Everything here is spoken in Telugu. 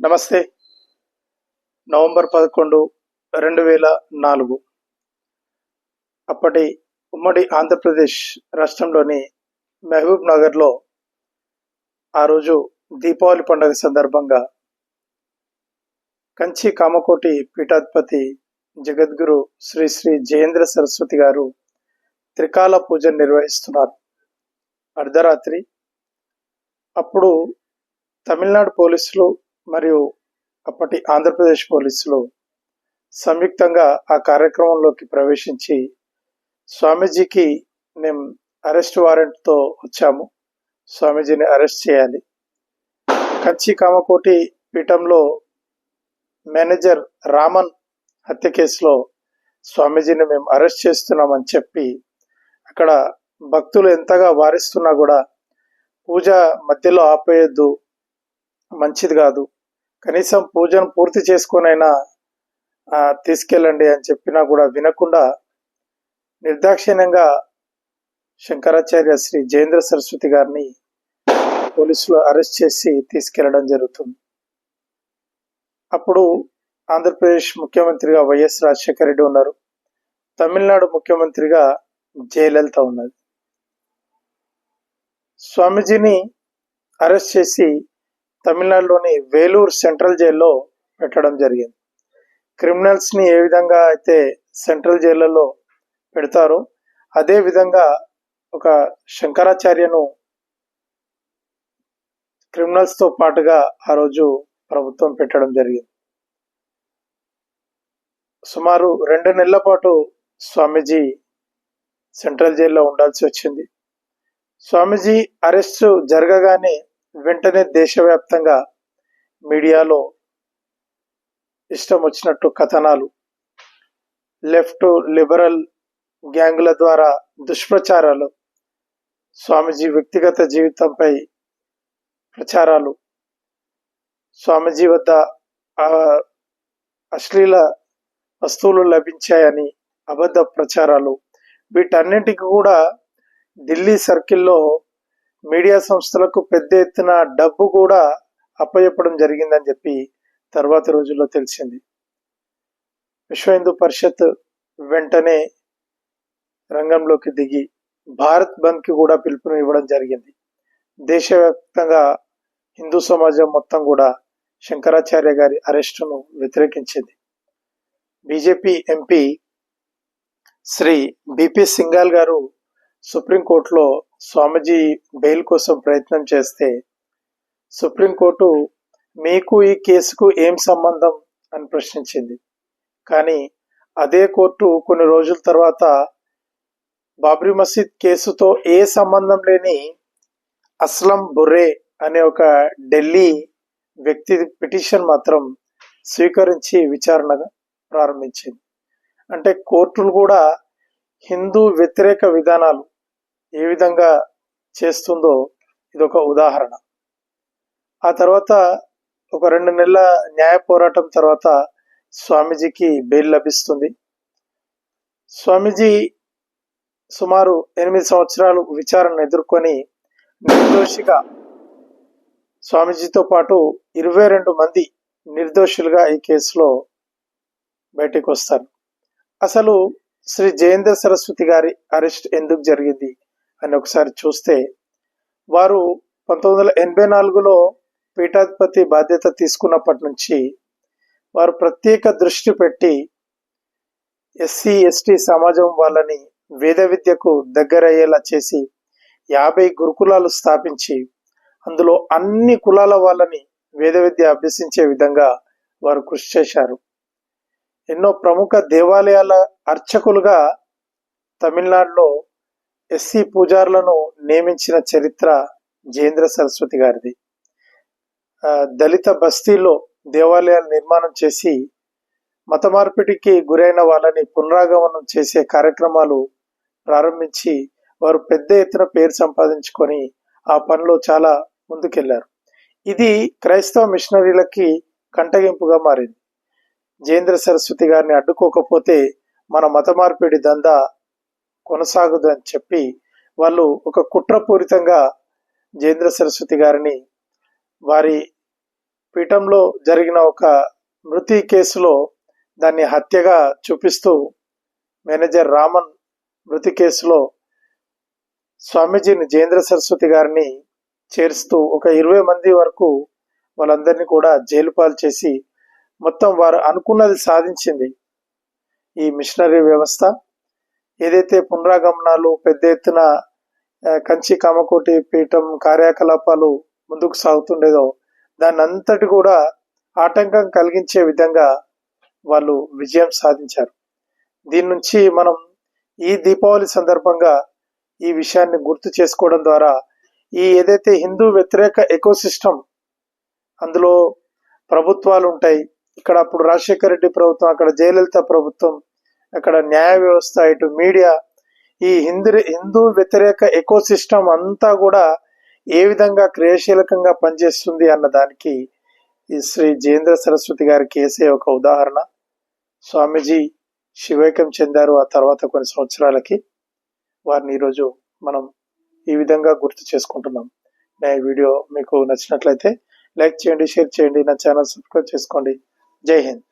నమస్తే. నవంబర్ పదకొండు రెండు వేల నాలుగు. అప్పటి ఉమ్మడి ఆంధ్రప్రదేశ్ రాష్ట్రంలోని మహబూబ్ నగర్లో ఆ రోజు దీపావళి పండుగ సందర్భంగా కంచి కామకోటి పీఠాధిపతి జగద్గురు శ్రీ శ్రీ జయేంద్ర సరస్వతి గారు త్రికాల పూజ నిర్వహిస్తున్నారు. అర్ధరాత్రి. అప్పుడు తమిళనాడు పోలీసులు మరియు అప్పటి ఆంధ్రప్రదేశ్ పోలీసులు సంయుక్తంగా ఆ కార్యక్రమంలోకి ప్రవేశించి స్వామీజీకి మేము అరెస్ట్ వారెంట్తో వచ్చాము. స్వామీజీని అరెస్ట్ చేయాలి. కంచి కామకోటి పీఠంలో మేనేజర్ రామన్ హత్య కేసులో స్వామీజీని మేము అరెస్ట్ చేస్తున్నామని చెప్పి అక్కడ భక్తులు ఎంతగా వారిస్తున్నా కూడా పూజ మధ్యలో ఆపేయద్దు మంచిది కాదు. కనీసం పూజను పూర్తి చేసుకొనైనా తీసుకెళ్ళండి అని చెప్పినా కూడా వినకుండా నిర్దాక్షిణ్యంగా శంకరాచార్య శ్రీ జయేంద్ర సరస్వతి గారిని పోలీసులు అరెస్ట్ చేసి తీసుకెళ్ళడం జరుగుతుంది. అప్పుడు ఆంధ్రప్రదేశ్ ముఖ్యమంత్రిగా వైఎస్ రాజశేఖర రెడ్డి ఉన్నారు. తమిళనాడు ముఖ్యమంత్రిగా జయలలిత ఉన్నది. స్వామీజీని అరెస్ట్ చేసి తమిళనాడులోని వేలూరు సెంట్రల్ జైల్లో పెట్టడం జరిగింది. క్రిమినల్స్ని ఏ విధంగా అయితే సెంట్రల్ జైళ్ళలో పెడతారో అదే విధంగా ఒక శంకరాచార్యను క్రిమినల్స్తో పాటుగా ఆ రోజు ప్రభుత్వం పెట్టడం జరిగింది. సుమారు రెండు నెలల పాటు స్వామీజీ సెంట్రల్ జైల్లో ఉండాల్సి వచ్చింది. స్వామీజీ అరెస్టు జరగగానే వెంటనే దేశవ్యాప్తంగా మీడియాలో ఇష్టం వచ్చినట్టు కథనాలు. లెఫ్ట్ లిబరల్ గ్యాంగుల ద్వారా దుష్ప్రచారాలు స్వామీజీ వ్యక్తిగత జీవితంపై ప్రచారాలు స్వామీజీ వద్ద అశ్లీల వస్తువులు లభించాయని అబద్ధ ప్రచారాలు. వీటన్నింటికి కూడా ఢిల్లీ సర్కిల్లో మీడియా సంస్థలకు పెద్ద ఎత్తున డబ్బు కూడా అప్పచెప్పడం జరిగిందని చెప్పి తర్వాత రోజుల్లో తెలిసింది. విశ్వ హిందూ పరిషత్ వెంటనే రంగంలోకి దిగి భారత్ బంద్కి కూడా పిలుపును ఇవ్వడం జరిగింది. దేశవ్యాప్తంగా హిందూ సమాజం మొత్తం కూడా శంకరాచార్య గారి అరెస్టును వ్యతిరేకించింది. BJP MP Shri BP Singhal గారు సుప్రీంకోర్టులో స్వామిజీ బెయిల్ కోసం ప్రయత్నం చేస్తే సుప్రీంకోర్టు మీకు ఈ కేసుకు ఏం సంబంధం అని ప్రశ్నించింది. కానీ అదే కోర్టు కొన్ని రోజుల తర్వాత బాబ్రీ మసీద్ కేసుతో ఏ సంబంధం లేని అస్లం బుర్రే అనే ఒక ఢిల్లీ వ్యక్తి పిటిషన్ మాత్రం స్వీకరించి విచారణ ప్రారంభించింది. అంటే కోర్టులు కూడా హిందూ వ్యతిరేక విధానాలు ఏ విధంగా చేస్తుందో ఇదొక ఉదాహరణ. ఆ తర్వాత ఒక రెండు నెలల న్యాయ పోరాటం తర్వాత స్వామీజీకి బెయిల్ లభిస్తుంది. స్వామీజీ సుమారు ఎనిమిది సంవత్సరాలు విచారణ ఎదుర్కొని నిర్దోషిగా స్వామీజీతో పాటు ఇరవై రెండు మంది నిర్దోషులుగా ఈ కేసులో బయటకు వస్తారు. అసలు శ్రీ జయేంద్ర సరస్వతి గారి అరెస్ట్ ఎందుకు జరిగింది? అని ఒకసారి చూస్తే వారు పంతొమ్మిది వందల ఎనభై నాలుగులో పీఠాధిపతి బాధ్యత తీసుకున్నప్పటి నుంచి వారు ప్రత్యేక దృష్టి పెట్టి ఎస్సీ ఎస్టీ సమాజం వాళ్ళని వేద విద్యకు దగ్గరయ్యేలా చేసి యాభై గురుకులాలు స్థాపించి అందులో అన్ని కులాల వాళ్ళని వేద విద్య అభ్యసించే విధంగా వారు కృషి చేశారు. ఎన్నో ప్రముఖ దేవాలయాల అర్చకులుగా తమిళనాడులో ఎస్సీ పూజారులను నియమించిన చరిత్ర జయేంద్ర సరస్వతి గారిది. దళిత బస్తీలో దేవాలయాలు నిర్మాణం చేసి మత మార్పిడికి గురైన వాళ్ళని పునరాగమనం చేసే కార్యక్రమాలు ప్రారంభించి వారు పెద్ద ఎత్తున పేరు సంపాదించుకొని ఆ పనిలో చాలా ముందుకెళ్ళారు. ఇది క్రైస్తవ మిషనరీలకి కంటగింపుగా మారింది. జయేంద్ర సరస్వతి గారిని అడ్డుకోకపోతే మన మత మార్పిడి దందా కొనసాగదు అని చెప్పి వాళ్ళు ఒక కుట్రపూరితంగా జేంద్ర సరస్వతి గారిని వారి పీఠంలో జరిగిన ఒక మృతి కేసులో దాన్ని హత్యగా చూపిస్తూ మేనేజర్ రామన్ మృతి కేసులో స్వామీజీని జేంద్ర సరస్వతి గారిని చేరుస్తూ ఒక ఇరవై మంది వరకు వాళ్ళందరినీ కూడా జైలు పాలు చేసి మొత్తం వారు అనుకున్నది సాధించింది ఈ మిషనరీ వ్యవస్థ. ఏదైతే పునరాగమనాలు పెద్ద ఎత్తున కంచి కామకోటి పీఠం కార్యకలాపాలు ముందుకు సాగుతుండేదో దాని అంతటి కూడా ఆటంకం కలిగించే విధంగా వాళ్ళు విజయం సాధించారు. దీని నుంచి మనం ఈ దీపావళి సందర్భంగా ఈ విషయాన్ని గుర్తు చేసుకోవడం ద్వారా ఈ ఏదైతే హిందూ వ్యతిరేక ఎకోసిస్టమ్ అందులో ప్రభుత్వాలు ఉంటాయి ఇక్కడ అప్పుడు రాజశేఖర రెడ్డి ప్రభుత్వం అక్కడ జయలలిత ప్రభుత్వం అక్కడ న్యాయ వ్యవస్థ ఇటు మీడియా ఈ హిందూ హిందూ వ్యతిరేక ఎకోసిస్టమ్ అంతా కూడా ఏ విధంగా క్రియాశీలకంగా పనిచేస్తుంది అన్న దానికి ఈ శ్రీ జయేంద్ర సరస్వతి గారి కేసే ఒక ఉదాహరణ. స్వామీజీ శివైక్యం చెందారు ఆ తర్వాత కొన్ని సంవత్సరాలకి. వారిని ఈరోజు మనం ఈ విధంగా గుర్తు చేసుకుంటున్నాం. నా వీడియో మీకు నచ్చినట్లయితే లైక్ చేయండి షేర్ చేయండి నా ఛానల్ సబ్స్క్రైబ్ చేసుకోండి. జై హింద్.